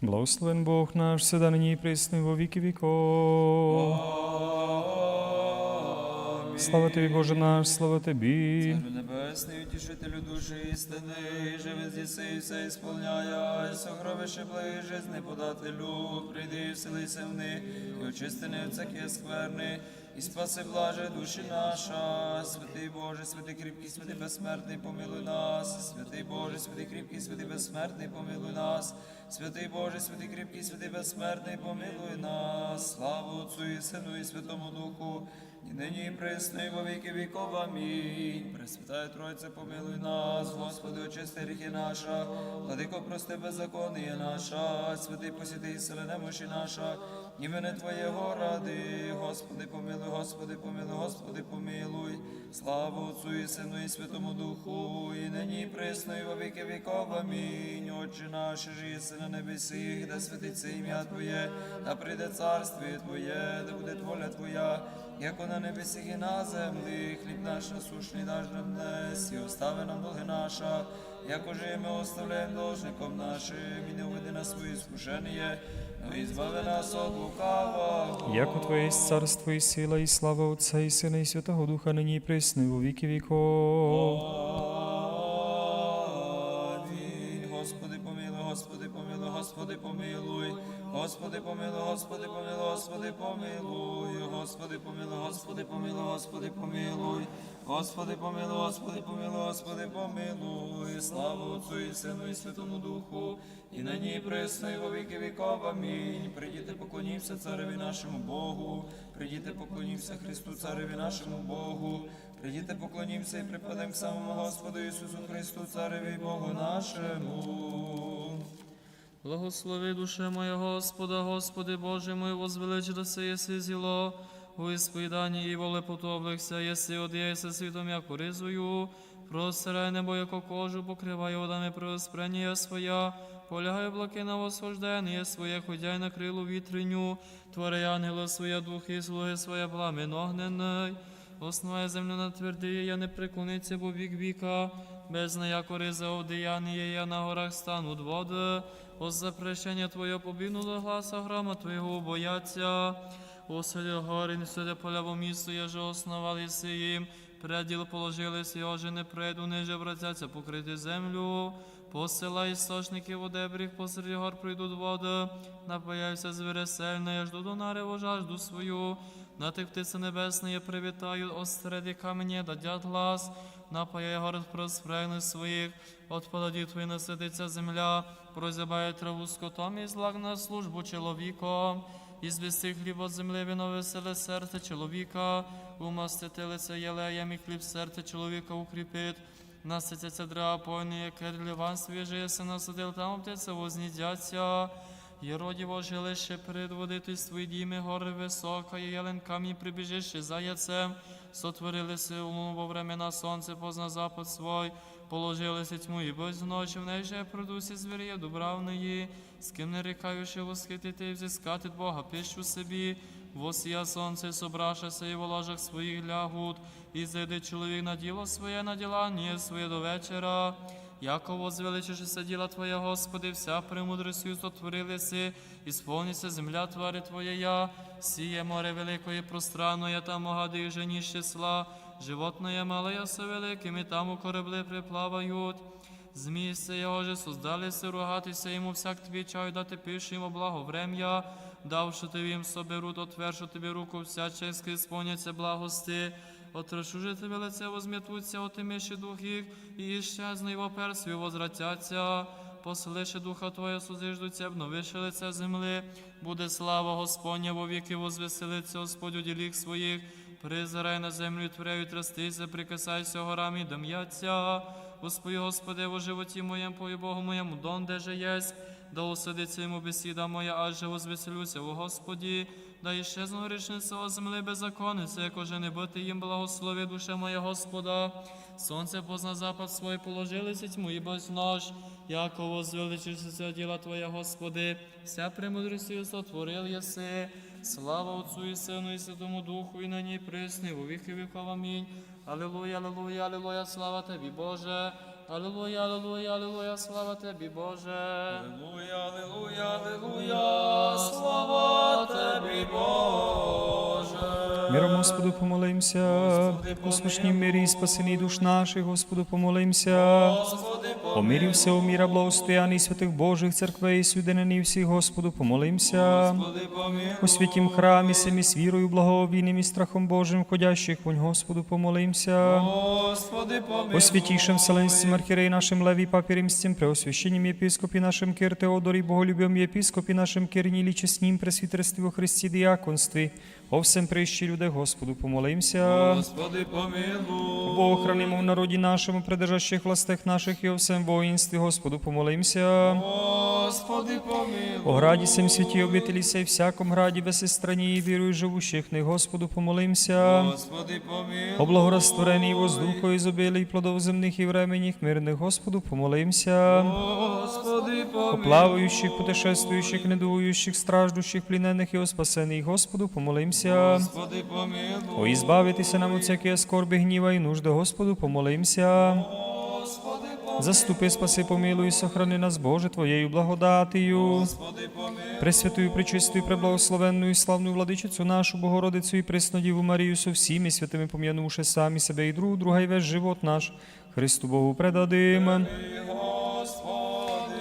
Благословен Бог наш, седа нині і присни во віки віков. Слава тобі, Боже наш, слава тобі. Царю небесний, утішителю душі істини, живе з'єси і все ісполняя, і сокровище ближезне подателю, прийди і вселися в них, і очисти не всякі скверни, і спаси блаже душі наша, святий Боже, святий кріпкий, святий безсмертний, помилуй нас, святий Боже, святий кріпкий, святий безсмертний, помилуй нас, святий Боже, святий кріпкий, святий безсмертний, помилуй нас, славу Отцу і Сину і Святому Духу, і нині і присно, і во віки віков. Амінь. Пресвятає Тройце, помилуй нас, Господи, очисти гріхи наша, владико, прости беззаконніє наша, святий посіти сили немощі наша, імени Твоєго ради, Господи, помилуй, Господи, помилуй, Господи, помилуй, славу Отцу і Сину і Святому Духу, і нині і во віки віков. Амінь. Отче наш, же єси на небесі, да святиться ім'я Твоє, да прийде царствіє Твоє, да буде воля Твоя, як на небесіх і на землі, хліб наш насушний даж нам днес, і остави нам долги наша, як уже ми оставляємо должником нашим, і не уведи нас свої скушення, но у нас от лукавого. Яко Твоє царство і сила, і слава Отця і Сина, і Святого Духа, нині і присни, у віки віков. Амінь. Господи, помилуй, Господи, помилуй, Господи, помилуй. Господи, помилуй, Господи, помилуй, Господи, помилуй. Господи, помилуй, Господи, помилуй, Господи, помилуй. Господи, помилуй, Господи, помилуй, Господи, помилуй. Слава Отцу і Сину і Святому Духу, і нині і присно, і во віки віков. Амінь. Прийдіте, поклонімся цареві нашому Богу. Прийдіте, поклонімся Христу, цареві нашому Богу. Прийдіте, поклонімся і припадемо к самому Господу Ісусу Христу, цареві Богу нашому. Благослови душе моя Господа, Господи Боже мой, возвеличи да се єси зіло, у ісповіданні і воле потоплихся, єси одієся світом, як ризою, простирай небо, яко кожу, покривай водами преоспрення своя, полягай облаки на восхождення своє, ходяй на крилу вітриню, твори ангела своя, дух і слуги своє, пламен огненний. Основає землю на твердиє, я не преклониться, бо вік віка, без неяко риза одеяніє, я на горах стануть води, о запрещення Твоє побіну до гласа грома Твоєго бояться. Оселі гори, не сюди поляво місто, я же основали си їм, преділ положили си, оже не прийду, ниже вратяться покрити землю. Посилай істочники в дебріх, посеред гор прийдуть води, напаяйся звіре сильне, я жду до нарево жажду свою. На тих птиці небесні я привітаю, осереди камені дадять глас, напаяй город проспрегни своїх, от поладі твої насидиться земля, прозябає траву скотом і злаг на службу чоловіком. І звісти хліб от землі вино веселе серце чоловіка, умастити лице єлеєм і хліб серце чоловіка укріпить. Наситяться дрова пойні, яке ливан свіжий, єси насадил, там птиця вознідяться. Єродіво жилище предводити свої діми, гори висока, і єлен камінь прибіжище за яцем, сотворилися луну во времена сонце позна запад свой, положилися тьму і без ночі, в неї же продусі звір'я дубравної, з ким не рікаючи восхитити і взискати Бога, пищу собі, восія сонце, собрашася і в ложах своїх лягут, і зайде чоловік на діло своє, на ділання своє до вечора. Яко возвеличишся діла Твоя, Господи, вся премудростю сотворилися, і сповниться земля твари Твоєя, сіє море великої пространної, там огади жені числа, животное малое со великими, там у корабли приплавають. Змії се його же создалися ругатися йому всяк твій чай, дати пише йому благоврем'я, давши тобі їм соберут, отвершу тобі руку, вся честь сповняться благости. Отрашу же тебе лице возм'ятуться, отиміші дух їх, і щезне його персві возвратяться. Поселиши духа Твоє, сузиждуться, обновиши лице земли, буде слава Господня во віки, возвеселиться Господь у діліх своїх, призирай на землю творяю трастися, прикасайся горами, дам'яться. Господи, Господи, во животі моєму, по Богу моєму, донде же єсть, да усадиться йому бесіда моя, аж возвеселюся, о Господі, да іщезну грішниця о землі беззаконниця, як уже не бути їм благослови душе моя Господа. Сонце позна запад свой положилися тьму і без нож, яко возвеличишся діла Твоя, Господи, вся премудрістю сотворил єси. Слава Отцу і Сину і Святому Духу, і на ній присни, у віки віков. Амінь. Алілуя, алілуя, алілуя, слава Тобі, Боже. Алілуя, алілуя, алілуя, слава тобі, Боже. Аллилуйя, аллилуйя, аллилуйя, слава Тобі, Боже. Миром Господу помолимся. У смішній мирі і спасенні душ наших, Господу помолимся. Господи, Мирі всього міра, благостояний святих Божих церквей, свюденені всіх, Господу помолимся. У святім храмі, семі з вірою, благовійним і страхом Божим, ходящих вонь, Господу помолимся. Господи, помилуй. О святейшем Вселенском архиерее нашем Леві Папі Римстім, преосвященнім єпископі нашим Кир Теодорі, боголюбим єпископі нашим Кирнілі, чеснім пресвітерстві во Христі діяконстві, о всем прищі люди, Господу помолимся. Господи, помилуй. Бог хранимо в народі нашому, придержащих властях наших і о всем воїнстві, Господу помолимся. Господи, помилуй. О граді сем святі обителі сей всяком граді без страні і вірую живущих, не Господу помолимся. Господи, помилуй. О благораствореній воздуху і зобилій плодов земних і временних мирних, Господу помолимся. Господи, О плаваючих, путешествуючих, недугуючих, страждущих, плінених і о спасених, Господу помолимся. Господи, помилуй. О ізбавитися нам от всякої скорби, гніва і нужди, Господу помолимся. Господи, помилуй. Заступи, спаси, помилуй, сохрани нас, Боже, Твоєю благодатію. Господи, помилуй. Пресвятую, пречистую, преблагословенную і славну владичицю нашу Богородицю і Преснодіву Марію со всіми святими пом'янувши самі себе і друг друга, і весь живот наш Христу Богу предадим.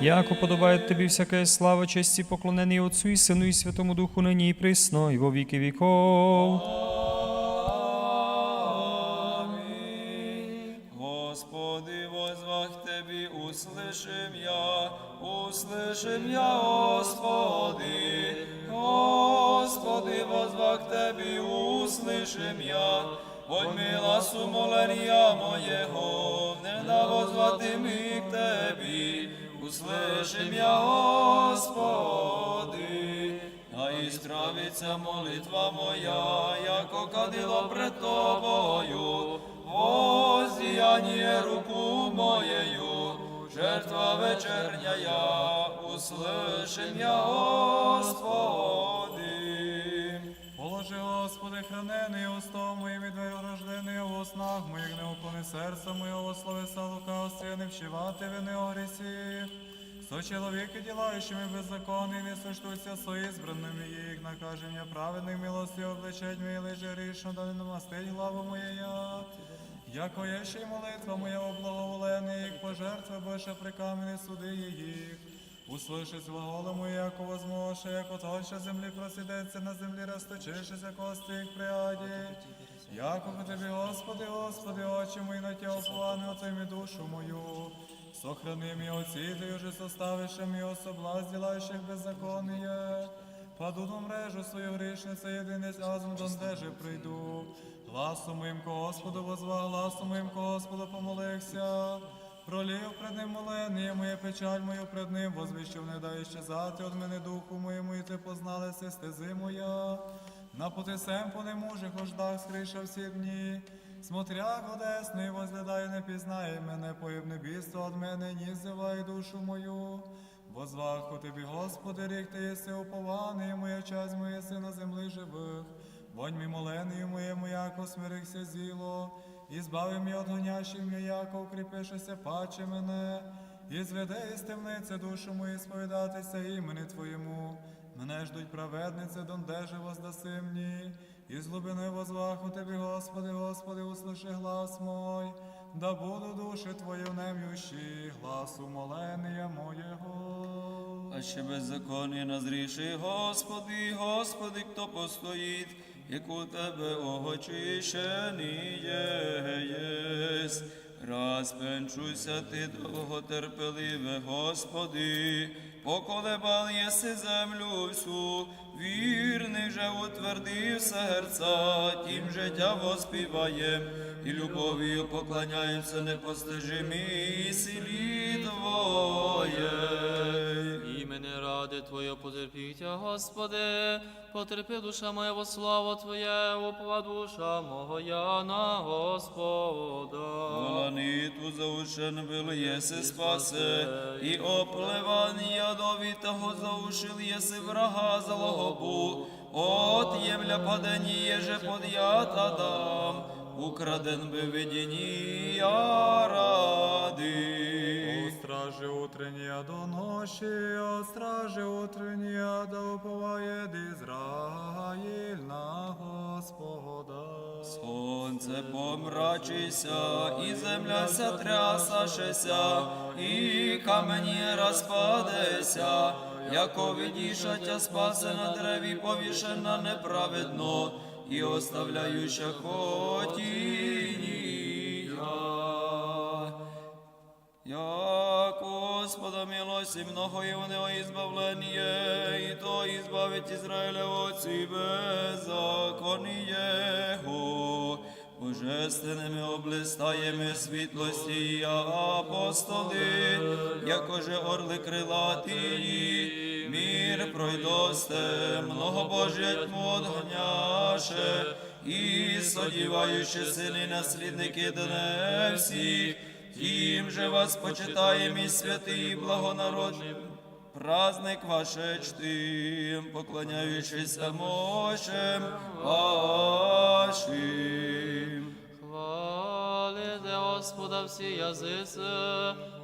Яко подобає тобі всяка слава, честь і поклонений Отцу і Сину і Святому Духу нині і присно, і во віки віков. Аминь. Господи, возвах Тебе, услышим я, услышим я, Господи. Господи, возвах Тебе, услышим я, Будь мила сумолення моєго, не да возвати ми к Тебі, услышим я, Господи. А і молитва моя, яко кадило пред тобою, воздіяння руку моєю, жертва вечерня я, услышим я, Господи. Положи, Господи, хранений устом моїм і снах моїх, не уклони серця моєго, словеса лукавстві, не вщивати вини огресі. Со чоловіки, ділаючими беззаконні, не суштуться со ізбраними їх, накаження праведних милості обличать мої лиже рішно, да не намастить главу моєя. Яко є ще й молитва моя облаговолених, пожертви Боже при камені суди їх. Услыши глагола моє, яко возмоше, яко тоща землі просідеться на землі, розточишися кости їх пряді. Яко по тобі, Господи, Господи, очі мої на тя оплани, отойми душу мою. Сохрани мій оці, ти уже составиша мій особлаз, ділающих беззаконніє. Паду до мрежу свою грішниця, єдинець азм дондеже прийду. Гласом моїм Господу возва, гласом моїм Господу помолився. Пролів пред ним молення моє печаль мою пред ним, возвіщив, не дай щезати от мене духу моєму, і ти познали стези моя. На пути сем по немужих ождах скриша всі дні. Смотря годесний, возглядай, не пізнає мене, поїв небісто от мене, ні зивай душу мою. Возвах у тобі, Господи, рік ти єси упований, моя часть моя си на землі живих. Вонь мій моленію моєму, яко смирихся зіло, і збави мій от гонящих мій, яко укріпишеся, паче мене, і зведе із темниці душу мою сповідатися імені Твоєму. Мене ждуть праведниці, дондеже воздаси мені, і з глибини возваху Тобі, Господи, Господи, услиши глас мой, да буду душі Твої внем'ющі, глас умолення моєго. А ще беззаконні назріши, Господи, Господи, хто постоїть, як у Тебе огочищений єсть. Розпенчуйся ти довготерпеливе, Господи, поколебал єси землю всю, вірний же утвердив серця, тім життя воспіває, і любов'ю поклоняємося непостижимі силі Твоєї. Імені ради Твоє потерпіття, Господи, потерпи душа моя во славу Твоє, упова душа моя на Господа. Воланиту заушен был еси спасе, и оплеван ядовитого заушил еси врага злого от євля падені же под'ят Адам, украден би видіння ради. Ночі, о стражі утреннія, да уповає Ізраїль на Господа. Сонце помрачися, і земля ся трясашеся, і камені розпадеся, яко відішаття спасе на дереві повішена неправедно, і оставляюча хотіння. Як Господа милості много і у нього ізбавлення, і то ізбавить Ізраїля оці беззаконієго. Божественними облистаєми світлості і апостоли, якоже орли крилатії, мір пройдосте, много Божє тьму одгоняше, і содіваючи сини наслідники дне всіх, Тім же вас почитаєм і святий, і благонародний праздник ваше чтим, поклоняючися мощем вашим. Господа всі язиці,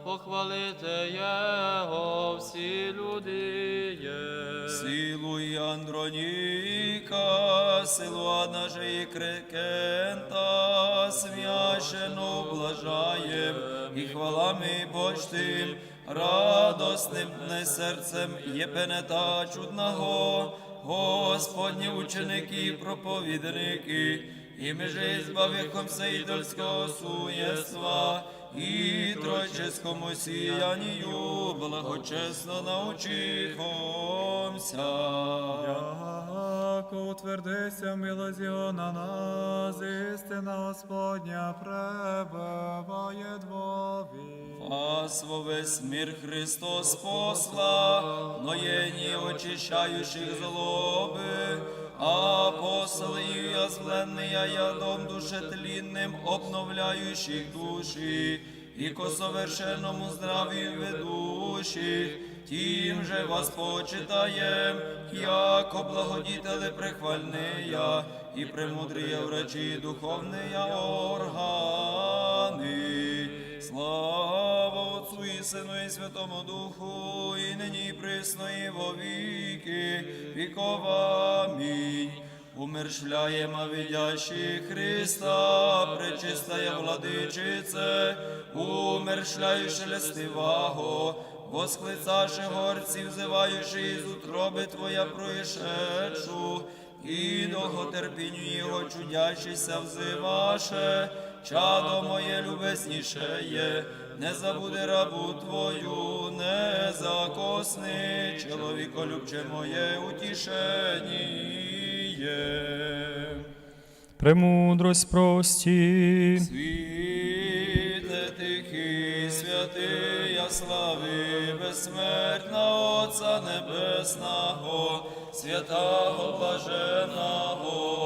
похвалите Його всі люди. є. Силу і Андроніка, силу Аднаже і Крекента, смящену блажаєм, і хвалами почтим, радосним не серцем єпенета чудного, Господні ученики, проповідники, і ми же збавихомся ідольського суєства, і тройческому сіянію благочесно научихомся. Яко утвердися милость на нас, істина Господня пребыває двові. Вас во весь мир Христос посла, но ноєні очищающих злоби, апостоли озбленные ядом душетлінним, обновляющих душі, і ко совершенному здравію ведущих, тим же вас почитаєм, яко благодітели прихвальния, і премудрія врачі духовния органи. Слава Сину і Святому Духу, і нині і присно, і во віки віков. Амінь. Умершляємо видящих Христа, пречистая владичице, умершляючи лестиваго, восклицаше горці, взиваючи із утроби Твоя проїшедшу, і довготерпінню його чудящийся взиваше, чадо моє любеснішеє, не забуде рабу Твою, не закосни, чоловіколюбче моє утішеніє. Премудрость прості. Світе тихий, святий, я слави, безсмертна Отця Небесного, святого блаженого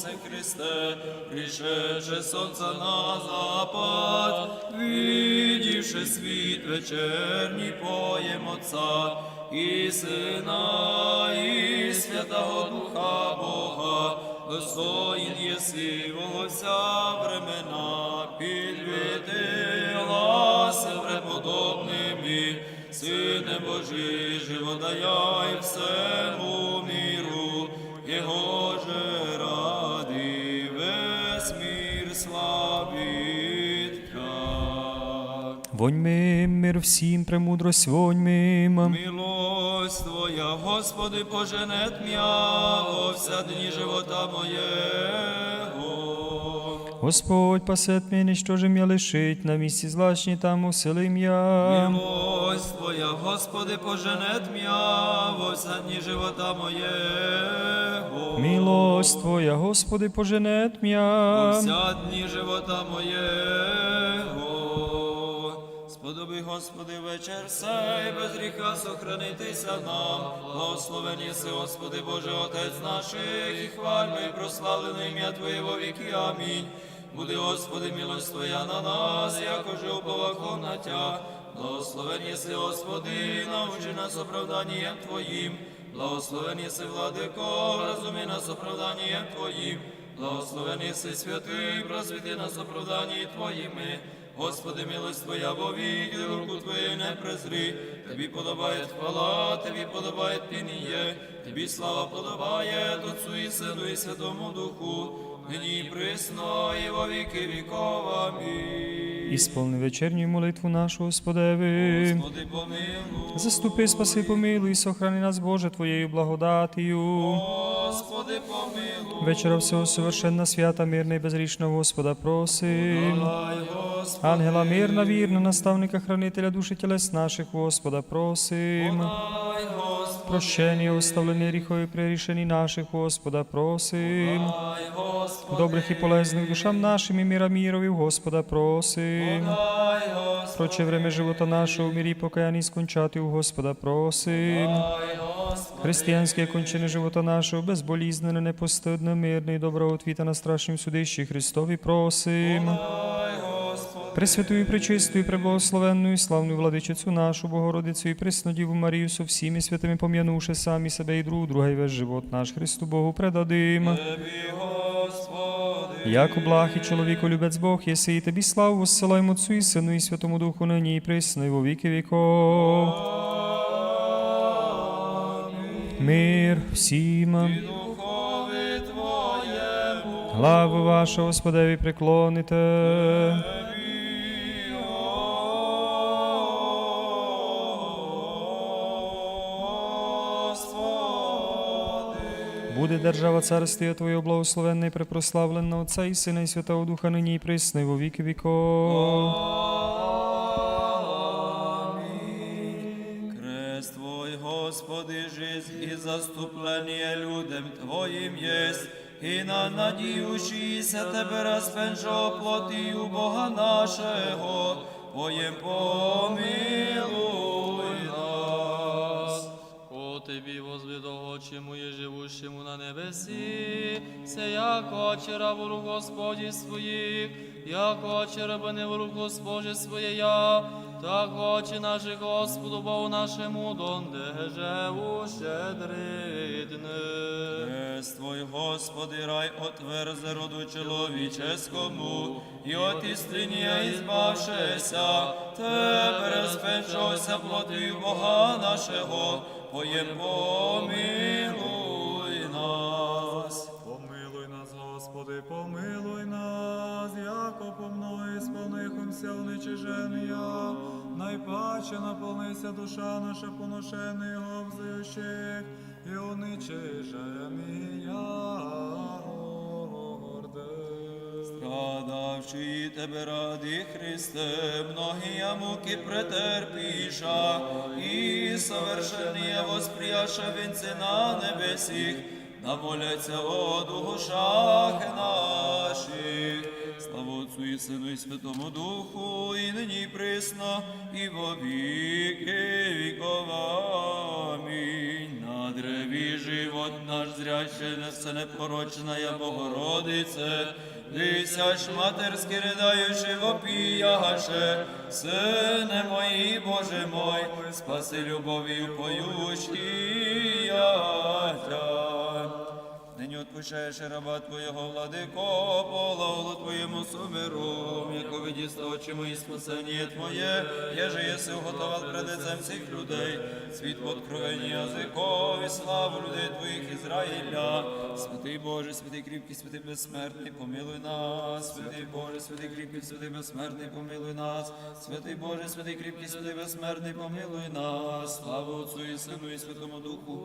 Ісусе Христе, пришедше сонця на запад, видівши світ вечерній поєм Отця і Сина, і Святого Духа Бога, достоїн єси вся времена, підвіти ласи преподобними, Сине Божий, живодаяй всему весь мир славить Тя. Воньми мир всім, премудрость воньми. Милость Твоя, Господи, поженет м'я во вся дні живота моєго. Господь пасет мене, нічтожим я лишить, на місці злачні там уселим я. Милость Твоя, Господи, поженет м'я во вся дні живота моєго. Милость Твоя, Господи, поженет м'я. вся дні живота моєго. Сподоби, Господи, вечір сей, без гріха сохранитися нам. Благословен єси, Господи, Боже, Отець наших, і хвальмо і прославлене ім'я Твоє во віки. Амінь. Буде, Господи, милость Твоя на нас, якоже уповахом на Тя. Благословен єси, Господи, научи нас оправданням Твоїм. Благословен єси, владико, розумі нас оправданням Твоїм. Благословен єси святий, просвіти нас оправданні Твоїми. Господи, милость Твоя вовік, і руку Твою не презри. Тобі подобає хвала, Тобі подобає пініє, Тобі слава подобає Отцу і Сину і Святому Духу, нині і присно, і во віки віков. Амінь. Ісполни вечерню молитву нашу, Господеви. Господи, помилуй. Заступи, спаси, помилуй, сохрани нас, Боже, Твоєю благодатію. Господи, помилуй. Вечора всього совершенна, свята, мирна і безрічна Господа просим. Ангела мирна, вірна, наставника, хранителя душі тілес наших, Господа просим. дай, Господи, Прощення, оставлені гріхові прирішені наших, Господа просим. Добрих і полезних душам нашим і міра мірові, Господа просим. Проче время живота нашого в мірі покаянні скончати у Господа просим. Християнське кончини живота нашого, безболізнене, непостидне, мирне і доброотвіта на страшнім судищі Христові просим. Пресвятую, пречистую, преблагословенную, славну владичицю нашу, Богородицю і приснодіву Марію со всіми святими пом'янувши самі себе і друг друга, і весь живот наш Христу Богу предадим. Яко благ і чоловіку любець Бог, єси і тобі славу воссилаємо Отцу і Сину і Святому Духу нині і присно, і во віки віков. Мир всім. Главу вашу, Господеві, преклоните. Буде держава царствія Твоє благословенна і препрославлена Отця і Сина і Святого Духа нині і присно, і во віки віков. Крест Твой, Господи, жизнь и заступление людям Твоим есть, и на надіючися Тебе распенжо плотію Бога нашого, Твоєм помилуй возвідогочему и живущему на небесі, се яко очера в рук Господі своїх, яко очера в рук Господі своєя, так очі наші Господу Богу нашому, донде живу щедридне. Крест Твой, Господи, рай отверзе роду чоловіческому, і от істиния избавшися, Тебе розпечося плотію Бога нашого, Поєм помилуй нас. Господи, помилуй нас, яко по мною сповнихомся уничиження, найпаче наповнися душа наша поношений взаючих, і уничиження. Страдавши тебе ради Христе, многие муки претерпіша, і совершенные восприяша на небесіх, да моляться о душах наших. Слава Отцу і Сину і Святому Духу, і нині і присно, і во віки віков. Амінь. На древі живот наш зряще несе непорочна Богородице, Дися ж матерськи ридаючи вопіяше, Сине мої, Боже мой, спаси любов'ю поющія. Нині отпущаєш раба Твоєго, владико, полову Твоєму сумиром, яко видіста очі мої спасення Твоє, єже єси уготовав пред всіх людей, світ откровені язикові, славу людей Твоїх Ізраїля. Святий Боже, святий кріпкий, святий безсмертний, помилуй нас, святий Боже, святий кріпкий, святий безсмертний, помилуй нас, святий Боже, святий кріпкий, святий безсмертний, помилуй нас, славу Отцу і Сину і Святому Духу,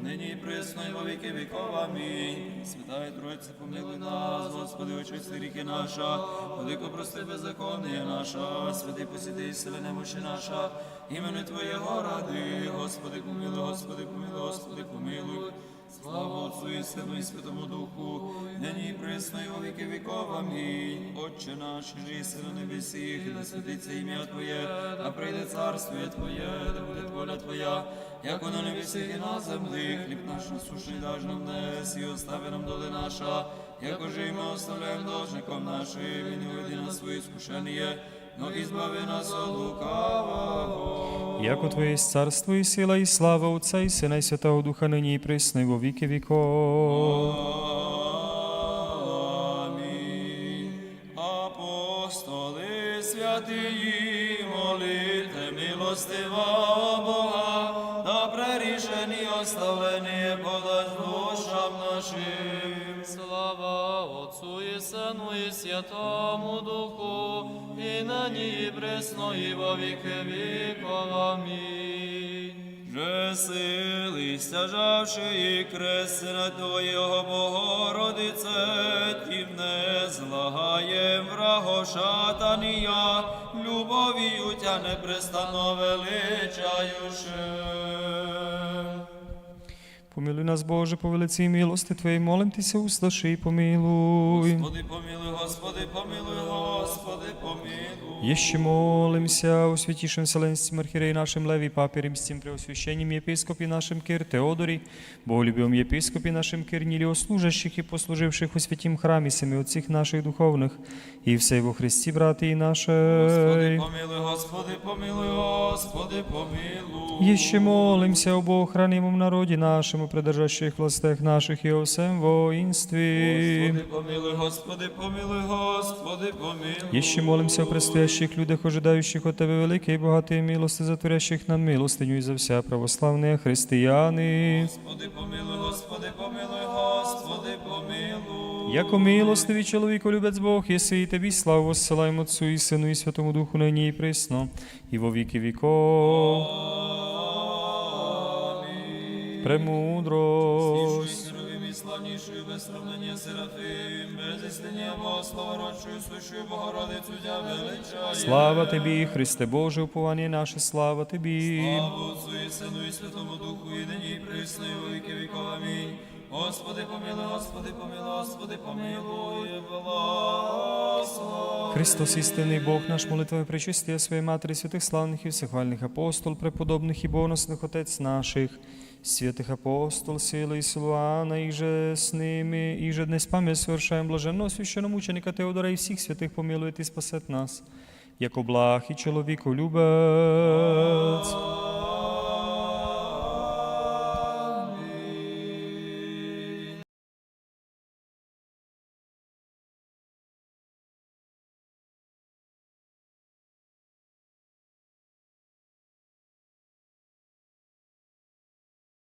нині і присно, і во віки віков. Амінь. Святая Троїця, помилуй нас, Господи, очисти ріки наша, велико прости беззаконня наша, святий посіди сили немощі наша, імени Твоєго ради, Господи, помилуй, Господи, помилуй, Господи, помилуй. Слава Отцу і Сину і Святому Духу, нині і присно, і во віки віков. Амінь. Отче наш, же єси на небесіх, да святиться ім'я Твоє, да прийде царство Твоє, да буде воля Твоя, як на небесіх і на землі, хліб наш насушний даж нам днес, і остави нам доли наша, як уже і ми оставляємо должником нашим, і не веди нас свої скушення, но і збави нас от лукавого. Яко Твоє есть царство і сила, і слава Отця і Сина і Святого Духа нині і присно, во віки віков. Амінь. Апостоли свят святії, молите, милостивого Бога, да прерішені оставлені подасть душам нашим. Слава Отцу і Сину і Святому Духу, і нині і присно, і во віки віков. Амінь. Же сили стяжавши і кресна Твоєго Богородице, Тім не злагаєм враго шатанія, любов'ю Тя непрестанно величаюше. Помилуй нас, Боже, по велиці милости Твоєї, молим Тися, услаши і помилуй. Господи, помилуй, Господи, помилуй, Господи, помилуй. Еще молимся о святейшем Вселенском архиерее нашем Леви, Папе Римским, Преосвященнем епископе нашем Кир Теодоре, Боголюбивом епископе нашем Кир Ниле, о служащих и послуживших во святім храмі семи отців наших духовних, і все во Христі, брати і наші. Господи, помилуй, Господи, помилуй, Господи, помилуй. Еще молимся об охранимом народе нашему, придержащих властях наших и о всем воинстве. Господи, помилуй, Господи, помилуй, Господи, помилуй. Еще молимся о предстоящих людях, ожидающих от Тебе великой и богатой милости, затворящих нам милостыню и за вся православные христианы. Господи, помилуй, Господи, помилуй, Господи, помилуй. Яко милостивий чоловіко любець Бог, єси і Тобі славу воссилаємо Отцу і Сину і Святому Духу нині і присно, і во віки віков. Премудрость. Здоровим славнішою, без сравнення Серафим, без істиння Бога, славородчою, сущою Богородицю Тя величає. Слава Тобі, Христе Боже, уповання наше, слава Тобі. Слава Отцу і Сину і Святому Духу, і нині і присно, і віки віков. Амінь. Господи, помилуй, Господи, помилуй, Господи, помилуй, благослови. Христос, істинний Бог наш, молитвами причистия своєї Матері, святих славних і всехвальних апостол, преподобних і боносних Отець наших, святых апостол, силы и Силуана, и же с ними, и же днес память совершаем блаженного священномученика Теодора и всех святых помилует и спасет нас, яко благ и человеку любец.